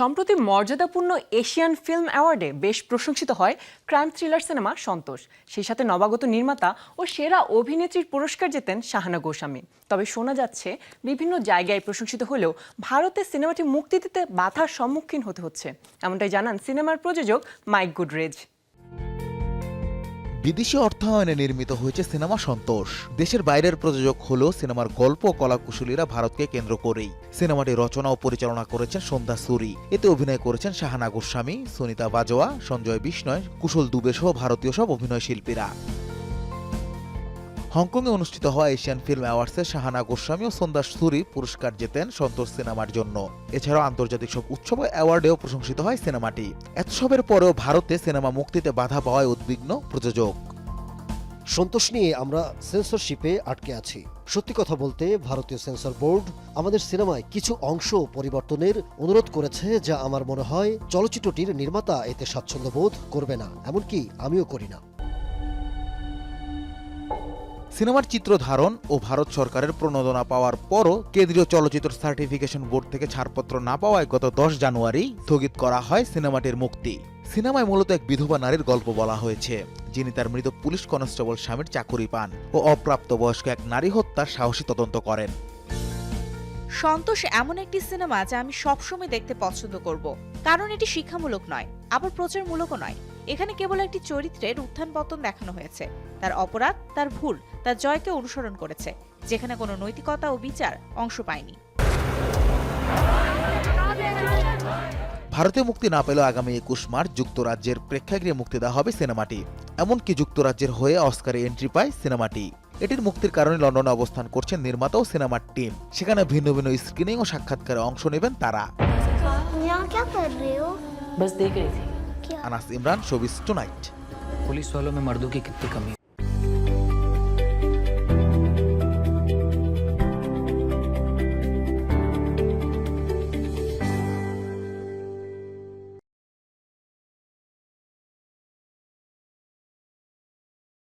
সম্প্রতি মর্যাদাপূর্ণ Asian film অ্যাওয়ার্ডে বেশ প্রশংসিত হয় ক্রাইম থ্রিলার সিনেমা সন্তোষ। সেই সাথে নবাগত নির্মাতা ও সেরা অভিনেত্রীর পুরস্কার জেতেন শাহানা গোস্বামী। তবে শোনা যাচ্ছে, বিভিন্ন জায়গায় প্রশংসিত হলেও ভারতে সিনেমাটি মুক্তি দিতে বাধার সম্মুখীন হতে হচ্ছে। এমনটাই জানান সিনেমার প্রযোজক মাইক গুডরেজ। বিদেশি অর্থায়নে নির্মিত হয়েছে সিনেমা সন্তোষ। দেশের বাইরের প্রযোজক হল সিনেমার গল্প কলাকুশলীরা ভারতকে কেন্দ্র করেই। সিনেমাটি রচনা ও পরিচালনা করেছেন সন্ধ্যা সুরি। এতে অভিনয় করেছেন শাহানা গোস্বামী, সুনিতা বাজোয়া সঞ্জয় বিষ্ণয়, কুশল দুবে সহ ভারতীয় সব অভিনয় শিল্পীরা। হংকংয়ে অনুষ্ঠিত হওয়া এশিয়ান ফিল্ম অ্যাওয়ার্ডসে শাহানা গোস্বামী ও সন্ধ্যা সুরি পুরস্কার জেতেন সন্তোষ সিনেমার জন্য। এছাড়াও আন্তর্জাতিক সব উৎসব অ্যাওয়ার্ডেও প্রশংসিত হয় সিনেমাটি। এত সবের পরেও ভারতে সিনেমা মুক্তিতে বাধা পাওয়ায় উদ্বিগ্ন প্রযোজক। সন্তোষ নিয়ে আমরা সেন্সরশিপে আটকে আছি। সত্যি কথা বলতে, ভারতীয় সেন্সর বোর্ড আমাদের সিনেমায় কিছু অংশ পরিবর্তনের অনুরোধ করেছে যা আমার মনে হয় চলচ্চিত্রটির নির্মাতা এতে স্বাচ্ছন্দ্য বোধ করবে না। এমনকি আমিও করি না। সিনেমার চিত্র ধারণ ও ভারত সরকারের প্রণোদনা পাওয়ার পরও কেন্দ্রীয় চলচ্চিত্র সার্টিফিকেশন বোর্ড থেকে ছাড়পত্র না পাওয়ায় গত দশ জানুয়ারি স্থগিত করা হয় সিনেমাটির মুক্তি। সিনেমায় মূলত এক বিধবা নারীর গল্প বলা হয়েছে, যিনি তার মৃত পুলিশ কনস্টেবল স্বামীর চাকুরি পান ও অপ্রাপ্তবয়স্ক এক নারী হত্যার সাহসী তদন্ত করেন। সন্তোষ, এমন একটি সিনেমা যা আমি সবসময় দেখতে পছন্দ করব। কারণ এটি শিক্ষামূলক নয়, আবার প্রচারমূলকও নয়। এখানে কেবল একটি চরিত্রের উত্থান পতন দেখানো হয়েছে। তার অপরাধ তার ভুল তার জয়কে অনুসরণ করেছে যেখানে কোনো নৈতিকতা ও বিচার অংশ পায়নি। ভারতে মুক্তি না পেলেও আগামী একুশ মার্চ যুক্তরাজ্যের প্রেক্ষাগৃহে মুক্তি দেওয়া হবে সিনেমাটি। এমনকি যুক্তরাজ্যের হয়ে অস্কারে এন্ট্রি পায় সিনেমাটি। এটির মুক্তির কারণে লন্ডনে অবস্থান করছেন নির্মাতা ও সিনেমার টিম। সেখানে ভিন্ন ভিন্ন স্ক্রিনিং ও সাক্ষাৎকারে অংশ নেবেন তারা। यहाँ क्या कर रहे हो बस देख रही थी Anas Imran showbiz tonight police वालों में मर्दों की कितनी कमी है